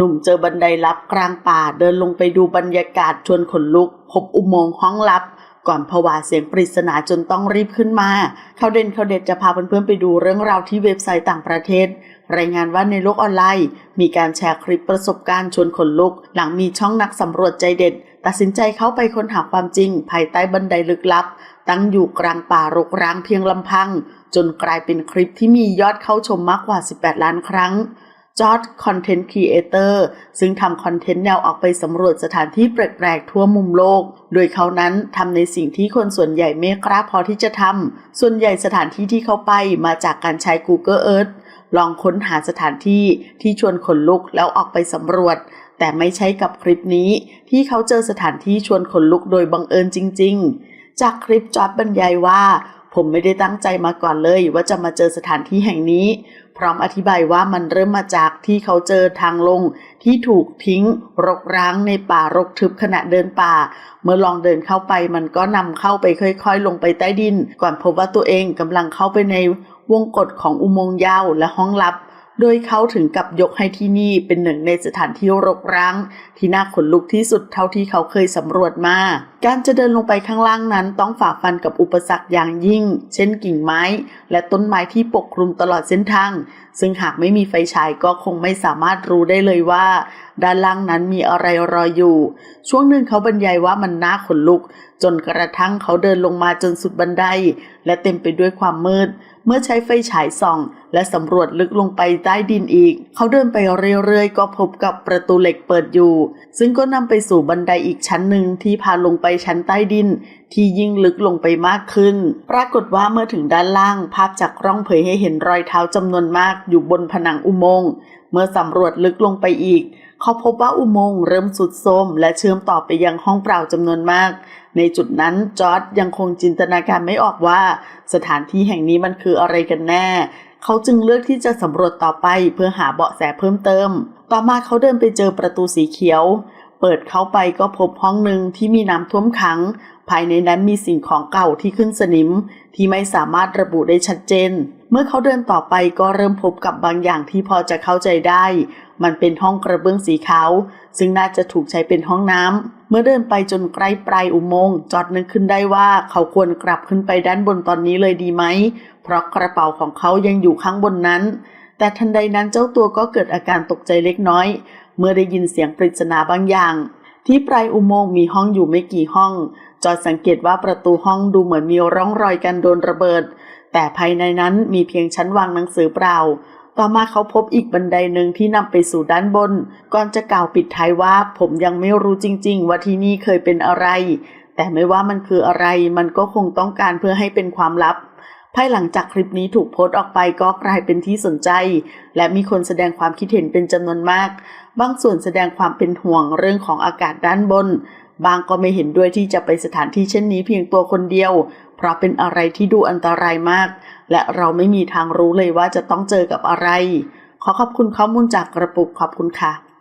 หนุ่มเจอบันไดลับกลางป่าเดินลงไปดูบรรยากาศชวนขนลุก พบอุโมงค์ห้องลับ ก่อนผวาเสียงปริศนาจนต้องรีบขึ้นมา เขาเด่นเขาเด็ดจะพาเพื่อนๆไปดูเรื่องราวที่เว็บไซต์ต่างประเทศ รายงานว่าในโลกออนไลน์ มีการแชร์คลิปประสบการณ์ชวนขนลุก หลังมีช่องนักสำรวจใจเด็ด ตัดสินใจเข้าไปค้นหาความจริง ภายใต้บันไดลึกลับ ตั้งอยู่กลางป่ารกร้างเพียงลำพัง จนกลายเป็นคลิปที่มียอดเข้าชมมากกว่า 18 ล้านครั้ง จอร์ดคอนเทนต์ครีเอเตอร์ซึ่งทำคอนเทนต์แนวออกไปสำรวจสถานที่แปลกๆทั่วมุมโลก โดยเขานั้นทำในสิ่งที่คนส่วนใหญ่ไม่กล้าพอที่จะทำ ส่วนใหญ่สถานที่ที่เขาไปมาจากการใช้ Google Earth ลองค้นหาสถานที่ที่ชวนขนลุกแล้วออกไปสำรวจ แต่ไม่ใช่กับคลิปนี้ ที่เขาเจอสถานที่ชวนขนลุกโดยบังเอิญจริง ๆ จากคลิปจอร์ดบรรยายว่า ผมไม่ได้ตั้งใจมาก่อนเลยว่าจะมาเจอสถานที่แห่งนี้ พร้อมอธิบายว่ามันเริ่มมาจากที่เขาเจอทางลง ที่ถูกทิ้ง รกร้างในป่ารกทึบขณะเดินป่า เมื่อลองเดินเข้าไปมันก็นำเข้าไปค่อยๆ ลงไปใต้ดิน ก่อนพบว่าตัวเองกำลังเข้าไปในวงกฏของอุโมงค์ยาวและห้องลับ โดยเขาถึงกับยกให้ที่นี่เป็นหนึ่งในสถานที่รกร้าง ที่น่าขนลุกที่สุดเท่าที่เขาเคยสำรวจมา การจะเดินลงไปข้างล่างนั้นต้องฝ่าฟันกับอุปสรรคอย่างยิ่ง เช่นกิ่งไม้ และต้นไม้ที่ปกคลุมตลอดเส้นทาง ซึ่งหากไม่มีไฟฉายก็คงไม่สามารถรู้ได้เลยว่า ด้านล่างนั้นมีอะไรรออยู่ ช่วงหนึ่งเขาบรรยายว่ามันน่าขนลุก จนกระทั่งเขาเดินลงมาจนสุดบันได และเต็มไปด้วยความมืด เมื่อใช้ไฟฉายส่อง และสำรวจลึกลงไปต้ดินอีก เขาเดินไปเรื่อยๆ ก็พบกับประตูเหล็กเปิดอยู่ ซึ่งก็นำไปสู่บันไดอีกชั้นหนึ่งที่พาลงไปชั้นใต้ดิน ที่ยิ่งลึกลงไปมากขึ้น ปรากฏว่าเมื่อถึงด้านล่าง ภาพจากกล้องเผยให้เห็นรอยเท้าจำนวนมากอยู่บนผนังอุโมงค์เมื่อสำรวจลึกลงไปอีก เขาพบว่าอุโมงค์เริ่มสุดโทมและเชื่อมต่อไปยังห้องเปล่าจำนวนมาก ในจุดนั้นจอร์ดยังคงจินตนาการไม่ออกว่า สถานที่แห่งนี้มันคืออะไรกันแน่ เขาจึงเลือกที่จะสำรวจต่อไปเพื่อหาเบาะแสเพิ่มเติม ต่อมาเขาเดินไปเจอประตูสีเขียว เปิดเข้าไปก็พบห้องหนึ่งที่มีน้ำท่วมขัง ภายในนั้นมีสิ่งของเก่าที่ขึ้นสนิม ที่ไม่สามารถระบุได้ชัดเจน เมื่อเขาเดินต่อไปก็เริ่มพบกับบางอย่างที่พอจะเข้าใจได้ มันเป็นห้องกระเบื้องสีขาว ซึ่งน่าจะถูกใช้เป็นห้องน้ำ เมื่อเดินไปจนใกล้ปลายอุโมงค์จอดนึกขึ้นได้ว่าเขาควรกลับขึ้นไปด้านบนตอนนี้เลยดีไหม เพราะกระเป๋าของเขายังอยู่ข้างบนนั้น แต่ทันใดนั้นเจ้าตัวก็เกิดอาการตกใจเล็กน้อย เมื่อได้ยินเสียงปริศนาบางอย่าง ที่ปลายอุโมงค์มีห้องอยู่ไม่กี่ห้อง จอดสังเกตว่าประตูห้องดูเหมือนมีร่องรอยการโดนระเบิด แต่ภายในนั้นมีเพียงชั้นวางหนังสือเปล่า ต่อมาเขาพบอีกบันไดหนึ่งที่นำไปสู่ด้านบน ก่อนจะกล่าวปิดท้ายว่า ผมยังไม่รู้จริง ๆ ว่าที่นี่เคยเป็นอะไร แต่ไม่ว่ามันคืออะไร มันก็คงต้องการเพื่อให้เป็นความลับภายหลังจากคลิปนี้ถูกโพสต์ออกไปก็กลายเป็นที่สนใจ และมีคนแสดงความคิดเห็นเป็นจำนวนมาก บางส่วนแสดงความเป็นห่วงเรื่องของอากาศด้านบน บางก็ไม่เห็นด้วยที่จะไปสถานที่เช่นนี้เพียงตัวคนเดียว เพราะเป็นอะไรที่ดูอันตรายมาก และเราไม่มีทางรู้เลยว่าจะต้องเจอกับอะไร ขอขอบคุณข้อมูลจากกระปุกขอบคุณค่ะ